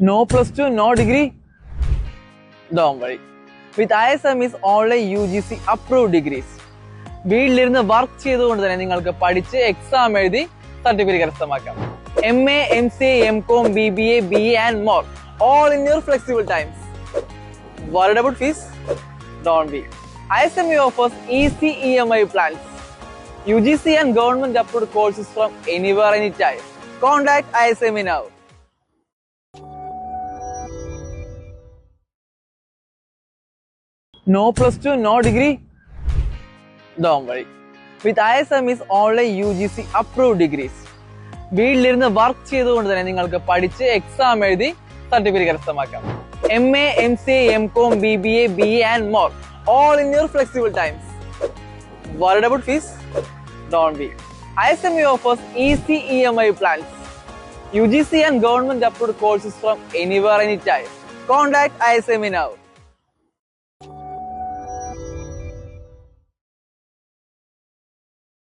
No plus two, no degree? Don't worry. With ISM is only UGC approved degrees. വീട്ടിലിരുന്ന് work ചെയ്തുകൊണ്ട് തന്നെ നിങ്ങൾക്ക് പഠിച്ച് എക്സാം എഴുതി certificate കരസ്ഥമാക്കാം M A M C M com B B A B A and more all in your flexible times worried about fees? Don't be. ISME offers easy EMI plans. UGC and government approved courses from anywhere, anytime. Contact ISME now. No plus two, no degree? Don't worry. With ISM is only UGC approved degrees. വീട്ടിലിരുന്ന് work ചെയ്തുകൊണ്ട് തന്നെ നിങ്ങൾക്ക് പഠിച്ച് exam എഴുതി certificate കരസ്ഥമാക്കാം M A M C M com B B A B A and more all in your flexible times worried about fees? Don't be. ISME offers easy EMI plans. UGC and government approved courses from anywhere, anytime. Contact ISME now.